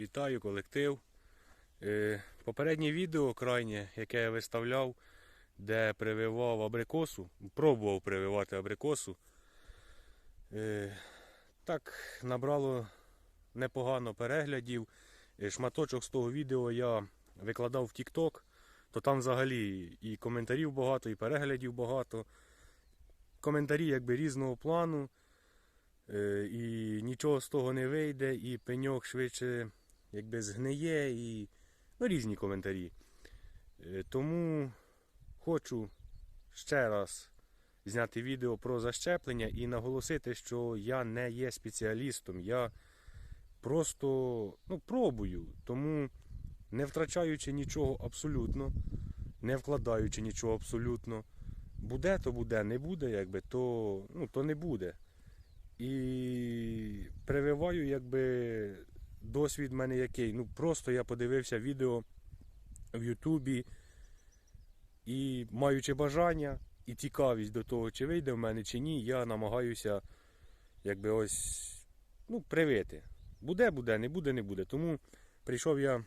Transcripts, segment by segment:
Вітаю колектив. Е, Попереднє відео крайнє, яке я виставляв, де прививав абрикосу, пробував прививати абрикосу. е, Так набрало непогано переглядів. Е, Шматочок з того відео я викладав в TikTok, то там взагалі і коментарів багато, і переглядів багато. Коментарі якби різного плану. І нічого з того не вийде, і пеньок швидше якби згниє, і ну, різні коментарі. Е, Тому хочу ще раз зняти відео про защеплення і наголосити, що я не є спеціалістом. Я просто ну, пробую, тому не втрачаючи нічого абсолютно, не вкладаючи нічого абсолютно. Буде, то буде, не буде, якби, то, ну, то не буде. І прививаю, якби досвід в мене який. Ну просто я подивився відео в Ютубі і маючи бажання і цікавість до того, чи вийде в мене, чи ні, я намагаюся якби ось ну, привити. Буде, буде, не буде, не буде. Тому прийшов я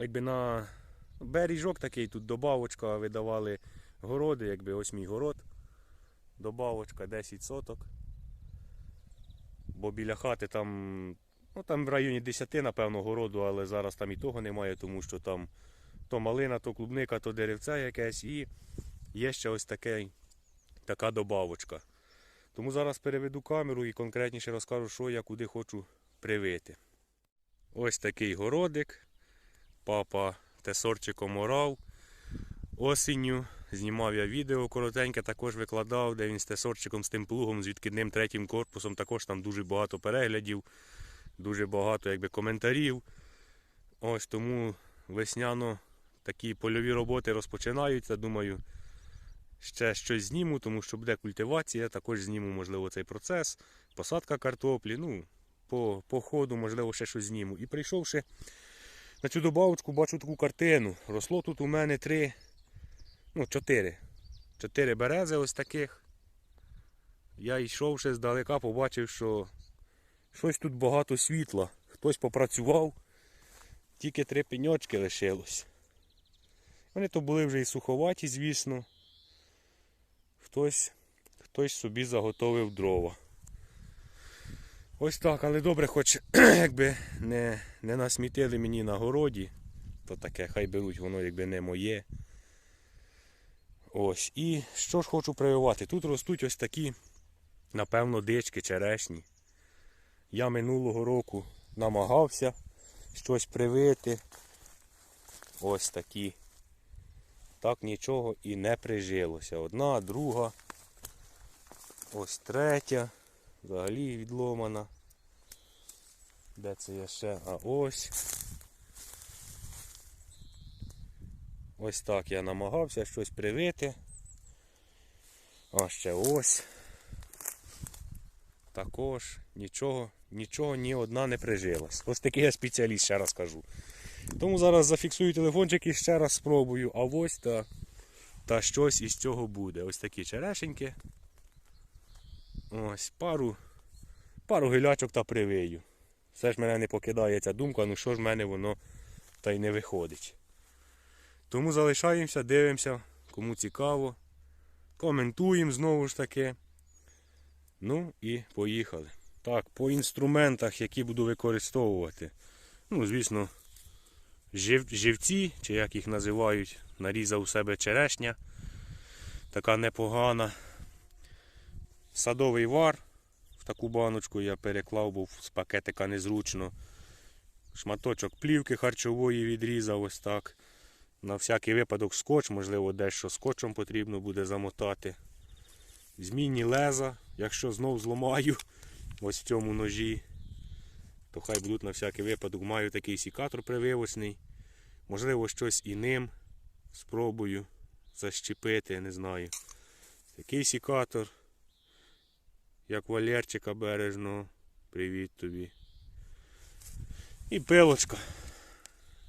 якби на бережок такий, тут добавочка видавали городи, якби ось мій город. Добавочка 10 соток бо біля хати там, ну там в районі 10, напевно, городу, але зараз там і того немає, тому що там то малина, то клубника, то деревце якесь, і є ще ось таке, така добавочка. Тому зараз переведу камеру і конкретніше розкажу, що я куди хочу привити. Ось такий городик. Папа тесорчиком орав осінню. Знімав я відео коротеньке, також викладав, де він з тесорчиком з тим плугом, з відкидним третім корпусом. Також там дуже багато переглядів, дуже багато якби, коментарів. Ось тому весняно такі польові роботи розпочинаються. Думаю, ще щось зніму, тому що буде культивація. Також зніму, можливо, цей процес, посадка картоплі. Ну, по, по ходу, можливо, ще щось зніму. І прийшовши на цю добавочку, бачу таку картину. Росло тут у мене три ну, чотири. Чотири берези ось таких. Я йшов ще здалека, побачив, що щось тут багато світла. Хтось попрацював, тільки три пеньочки лишилось. Вони то були вже і суховаті, звісно. Хтось, хтось собі заготовив дрова. Ось так, але добре, хоч якби не, не насмітили мені на городі, то таке, хай беруть, воно якби не моє. Ось. І що ж хочу прививати? Тут ростуть ось такі, напевно, дички черешні. Я минулого року намагався щось привити. Ось такі. Так нічого і не прижилося. Одна, друга, ось третя. Взагалі відломана. Де це я ще? А ось. Ось так я намагався щось привити. А ще ось. Також нічого, нічого ні одна не прижилась. Ось такий я спеціаліст, ще раз кажу. Тому зараз зафіксую телефончик і ще раз спробую. А ось та, та щось із цього буде. Ось такі черешеньки. Ось пару, пару гілячок та привию. Все ж мене не покидає ця думка, ну що ж в мене воно та й не виходить. Тому залишаємося, дивимося, кому цікаво. Коментуємо знову ж таки. Ну і поїхали. Так, по інструментах, які буду використовувати. Ну, звісно, жив, живці, чи як їх називають, нарізав у себе черешня. Така непогана. Садовий вар. В таку баночку я переклав, бо з пакетика незручно. Шматочок плівки харчової відрізав ось так. На всякий випадок скотч, можливо, дещо скотчем потрібно буде замотати. Змінні леза, якщо знов зламаю ось в цьому ножі, то хай будуть на всякий випадок. Маю такий сікатор прививочний. Можливо, щось і ним спробую защепити, не знаю. Такий сікатор, як Валерчика бережного. Привіт тобі. І пилочка.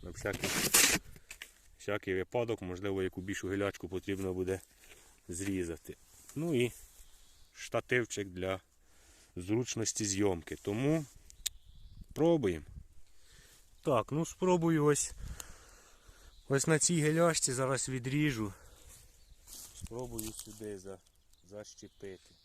На всякий всякий випадок, можливо, яку більшу гілячку потрібно буде зрізати. Ну і штативчик для зручності зйомки. Тому пробуємо. Так, ну спробую ось. Ось на цій геляшці зараз відріжу. Спробую сюди за, защепити.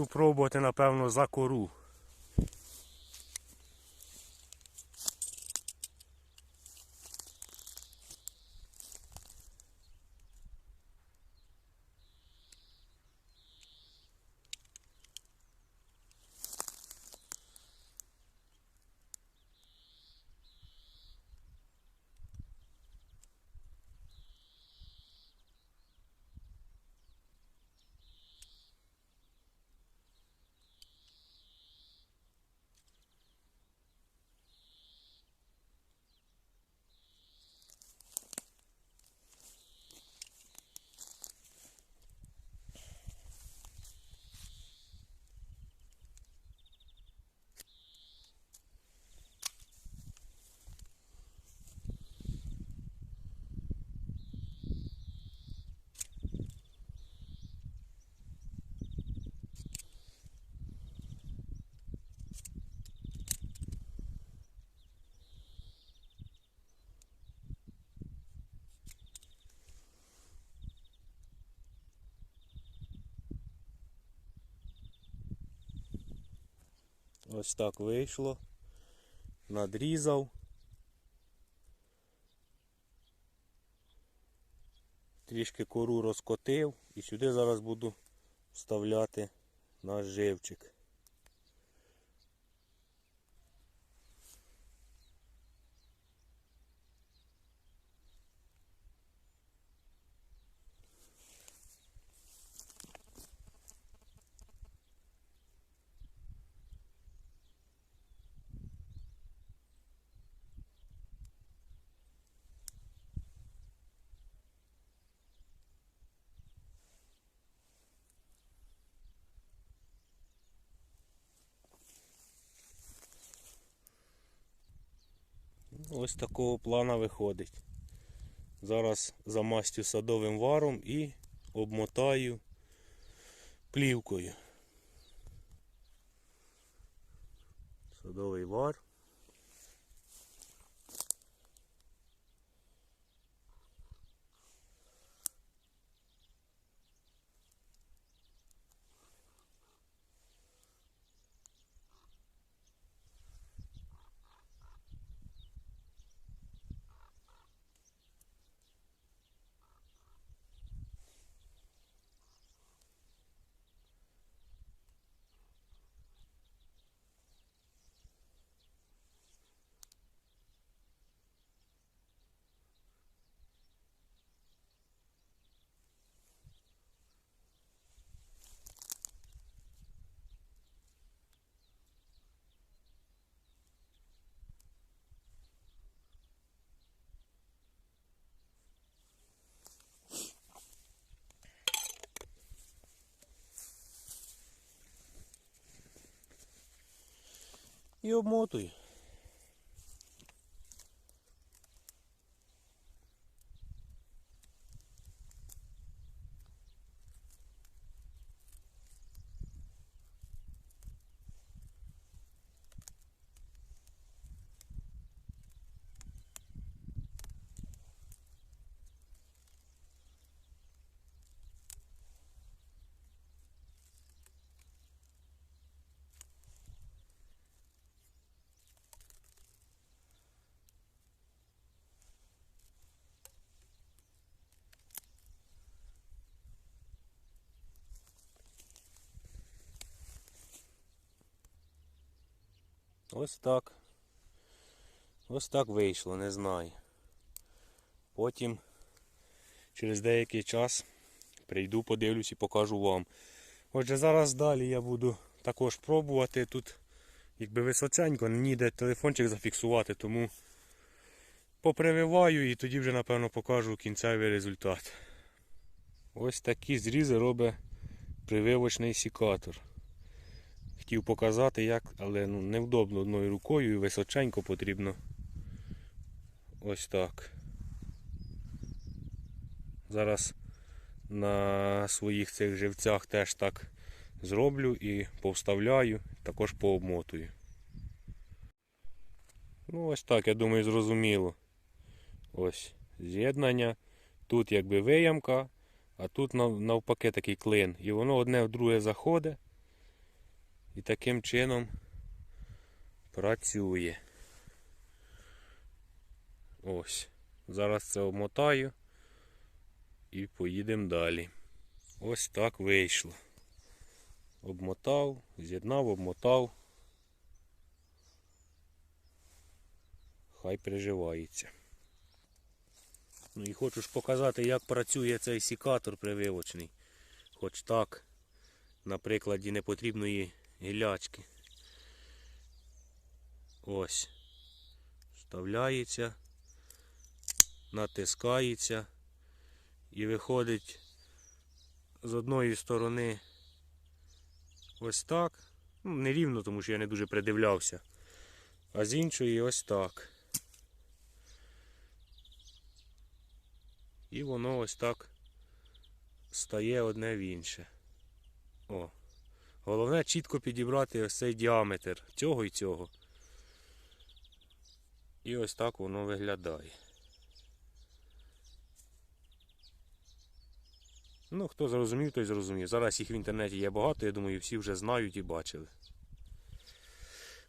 Буду напевно, за кору. Ось так вийшло. Надрізав. Трішки кору розкотив і сюди зараз буду вставляти наш живчик. Ось такого плана виходить. Зараз замастю садовим варом і обмотаю плівкою. Садовий вар. І обмотую. Ось так. Ось так вийшло, не знаю. Потім через деякий час прийду, подивлюсь і покажу вам. Отже, зараз далі я буду також пробувати. Тут якби височенько, ніде телефончик зафіксувати, тому попрививаю і тоді вже напевно покажу кінцевий результат. Ось такі зрізи робить прививочний сікатор. Хотів показати як, але ну, невдобно одною рукою і височенько потрібно. Ось так. Зараз на своїх цих живцях теж так зроблю і повставляю, також пообмотую. Ну, ось так, я думаю, зрозуміло. Ось з'єднання. Тут якби виямка, а тут нав- навпаки такий клин. І воно одне в друге заходить. І таким чином працює. Ось. Зараз це обмотаю і поїдемо далі. Ось так вийшло. Обмотав, з'єднав, обмотав. Хай приживається. Ну і хочу ж показати, як працює цей сікатор прививочний. Хоч так, на прикладі непотрібної гілячки. Ось. Вставляється, натискається і виходить з одної сторони ось так. Ну, не рівно, тому що я не дуже придивлявся. А з іншої ось так. І воно ось так стає одне в інше. О. Головне чітко підібрати ось цей діаметр цього і цього. І ось так воно виглядає. Ну, хто зрозумів, той зрозумів. Зараз їх в інтернеті є багато, я думаю, всі вже знають і бачили.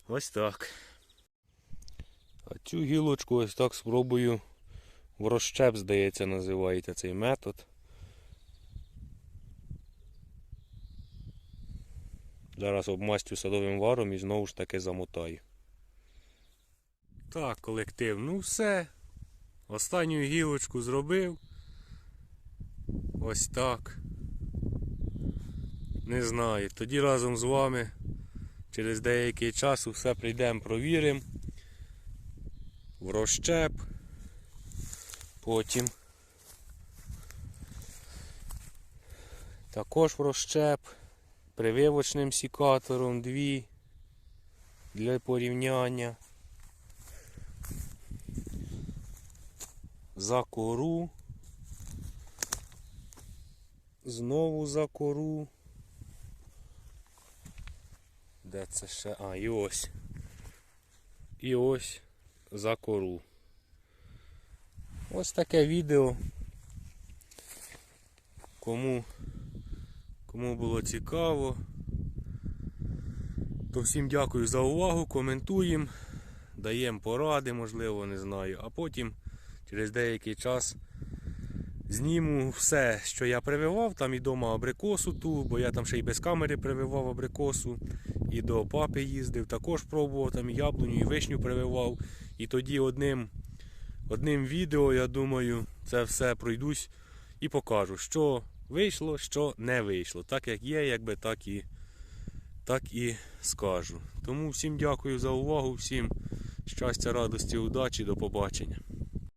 Ось так. А цю гілочку ось так спробую в розщеп, здається, називається цей метод. Зараз обмастю садовим варом і знову ж таки замотаю. Так, колектив, ну все. Останню гілочку зробив. Ось так. Не знаю. Тоді разом з вами через деякий час все прийдемо, провіримо. В розщеп. Потім також в розщеп прививочним сікатором дві для порівняння. За кору. Знову за кору. Де це ще? А, і ось. І ось за кору. Ось таке відео. Кому, кому було цікаво, то всім дякую за увагу, коментуємо, даємо поради, можливо, не знаю, а потім через деякий час зніму все, що я прививав, там і дома абрикосу ту, бо я там ще й без камери прививав абрикосу, і до папи їздив, також пробував там і яблуню, і вишню прививав. І тоді одним одним відео, я думаю, це все пройдусь і покажу, що вийшло, що не вийшло. Так як є, якби так і, так і скажу. Тому всім дякую за увагу, всім щастя, радості, удачі, до побачення.